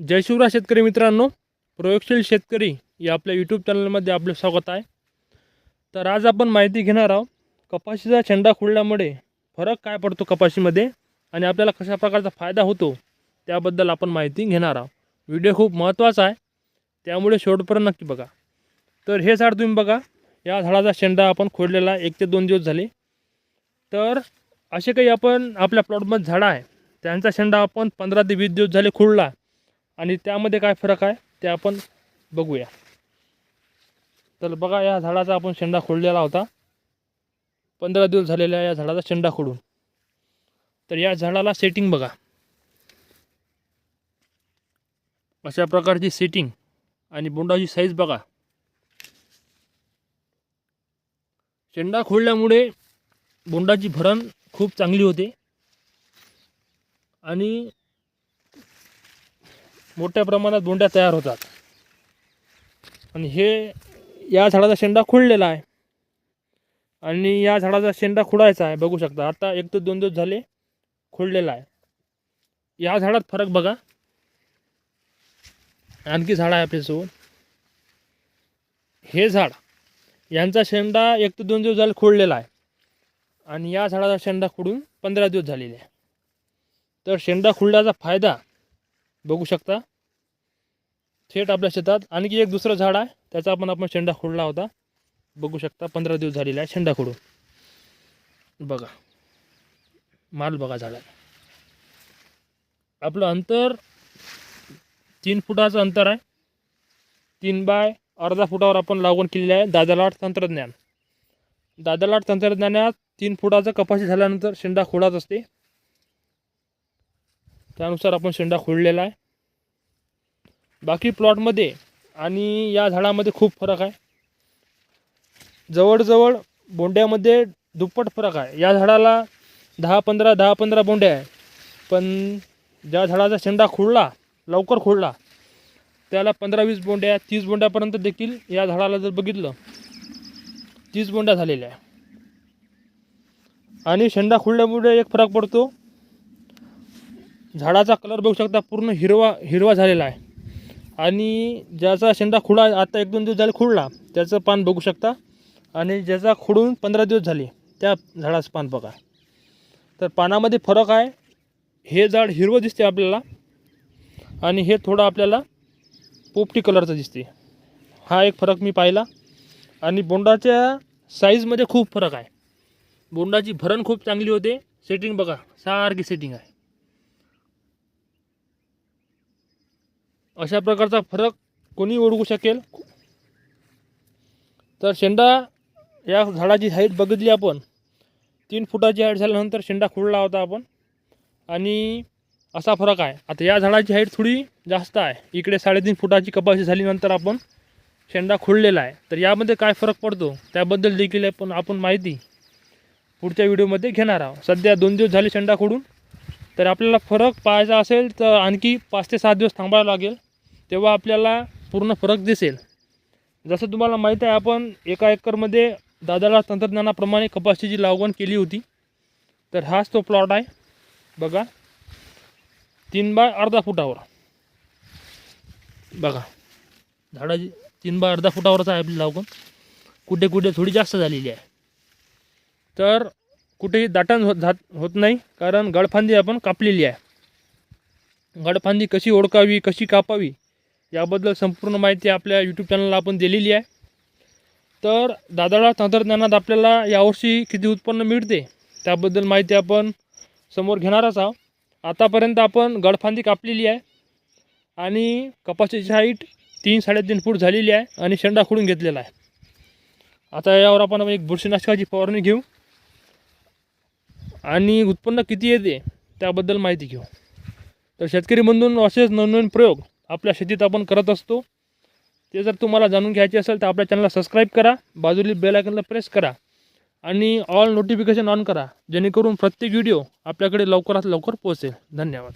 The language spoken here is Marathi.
जय शिवराज शेतकरी मित्रांनो प्रयोगशील शेतकरी या आपल्या यूट्यूब चॅनलमध्ये आपलं स्वागत आहे. तर आज आपण माहिती घेणार आहोत कपाशीचा छंडा खुडल्यामुळे फरक काय पडतो कपाशीमध्ये आणि आपल्याला कशा प्रकारचा फायदा होतो त्याबद्दल आपण माहिती घेणार आहोत. व्हिडिओ खूप महत्त्वाचा आहे त्यामुळे शेवटपर्यंत नक्की बघा. तर हे झाड तुम्ही बघा या झाडाचा शेंडा आपण खोडलेला एक ते दोन दिवस झाले. तर असे काही आपण आपल्या प्लॉटमध्ये झाडं आहे त्यांचा शेंडा आपण पंधरा ते वीस दिवस झाले खुडला आणि त्यामध्ये काय फरक आहे ते आपण बघूया. तर बघा या झाडाचा आपण शेंडा खोडलेला होता. पंधरा दिवस झालेला या झाडाचा शेंडा खोडून तर या झाडाला सेटिंग बघा. अशा प्रकारची सेटिंग आणि बोंडाची साईज बघा. शेंडा खोडल्यामुळे बोंडाची भरण खूप चांगली होते. आणि मोठ्या प्रमाणात बोंड्या तयार होतात. आणि हे या झाडाचा शेंडा खुडलेला आहे. आणि या झाडाचा शेंडा खुडायचा आहे बघू शकता. आता एक ते दोन दिवस झाले खुडलेला आहे. या झाडात फरक बघा. आणखी झाड आहे आपल्यासोबत हे झाड यांचा शेंडा एक ते दोन दिवस झाले खोडलेला आहे. आणि या झाडाचा शेंडा खुडून पंधरा दिवस झालेले आहे. तर शेंडा खुडल्याचा फायदा बघू शकता. थेट आपल्या शेतात आणखी एक दुसरं झाड आहे त्याचा आपण आपण शेंडा खोडला होता. बघू शकता पंधरा दिवस झालेला आहे शेंडा खोडून. बघा. माल बघा झाडाला आपलं अंतर तीन फुटाचं अंतर आहे. तीन बाय अर्धा फुटावर आपण लागवण केलेली आहे दादालाट तंत्रज्ञान. दादालाट तंत्रज्ञानात तीन फुटाचं कपाशी झाल्यानंतर शेंडा खोडाच असते. त्यानुसार आपण शेंडा खोडलेला आहे. बाकी प्लॉटमध्ये आणि या झाडामध्ये खूप फरक आहे. जवळजवळ बोंड्यामध्ये दुप्पट फरक आहे. या झाडाला दहा पंधरा दहा पंधरा बोंड्या आहे. पण ज्या झाडाचा शेंडा खोडला लवकर खोडला त्याला पंधरा वीस बोंड्या तीस बोंड्यापर्यंत देखील या झाडाला जर बघितलं तीस बोंड्या झालेल्या आहे. आणि शेंडा खुडल्यामुळे एक फरक पडतो झाडाचा कलर बघू शकता पूर्ण हिरवा हिरवा झालेला आहे. आणि ज्याचा शेंडा खुडा आता एक दोन दिवस झाले खुडला त्याचं पान बघू शकता. आणि ज्याचा खुडून पंधरा दिवस झाले त्या झाडाचं पान बघा. तर पानामध्ये फरक आहे हे झाड हिरवं दिसते आपल्याला. आणि हे थोडं आपल्याला पोपटी कलरचं दिसते. हा एक फरक मी पाहिला. आणि बोंडाच्या साईजमध्ये खूप फरक आहे. बोंडाची भरण खूप चांगली होते. सेटिंग बघा सारखी सेटिंग आहे. अशा प्रकारचा फरक कोणी ओळखू शकेल? तर शेंडा या झाडाची हाईट बघितली आपण. तीन फुटाची हाईट झाल्यानंतर शेंडा खुडला होता आपण. आणि असा फरक आहे. आता या झाडाची हाईट थोडी जास्त आहे. इकडे साडेतीन फुटाची कपाशी झाल्यानंतर आपण शेंडा खुडलेला आहे. तर यामध्ये काय फरक पडतो? त्याबद्दल देखील आपण आपण माहिती पुढच्या व्हिडिओमध्ये घेणार आहोत. सध्या दोन दिवस झाले शेंडा खोडून तर आपल्याला फरक पाहायचा असेल तर आणखी पाच ते सात दिवस थांबावं लागेल तेव्हा आपल्याला पूर्ण फरक दिसेल. जसं तुम्हाला माहीत आहे आपण एका एकरमध्ये दादाला तंत्रज्ञानाप्रमाणे कपाशीची लागवण केली होती. तर हाच तो प्लॉट आहे. बघा तीन बाय अर्धा फुटावर. बघा झाडाची तीन बाय अर्धा फुटावरच आहे आपली लागवण. कुठे कुठे थोडी जास्त झालेली आहे. तर कुठेही दाटण होत जात होत नाही कारण गडफांदी आपण कापलेली आहे. गडफांदी कशी ओळखावी कशी कापावी याबद्दल संपूर्ण माहिती आपल्या यूट्यूब चॅनलला आपण दिलेली आहे. तर दादाळा तंत्रज्ञानात आपल्याला यावर्षी किती उत्पन्न मिळते त्याबद्दल माहिती आपण समोर घेणारच आहोत. आतापर्यंत आपण गडफांदी कापलेली आहे आणि कपाशीची हाईट तीन साडेतीन फूट झालेली आहे आणि शेंडा खोडून घेतलेला आहे. आता यावर आपण एक बुरशीनाशकाची फवारणी घेऊ. आणि उत्पन्न किती येते त्याबद्दल माहिती घेऊ. तर शेतकरी बंधून असेच नवनवीन प्रयोग आपल्या शेतीत आपण करत असतो. ते जर तुम्हाला जाणून घ्यायचे असेल तर आपल्या चॅनलला सबस्क्राईब करा बाजूली बेल आयकनला प्रेस करा आणि ऑल नोटिफिकेशन ऑन करा जेणेकरून प्रत्येक व्हिडिओ आपल्याकडे लवकरात लवकर पोहोचेल. धन्यवाद.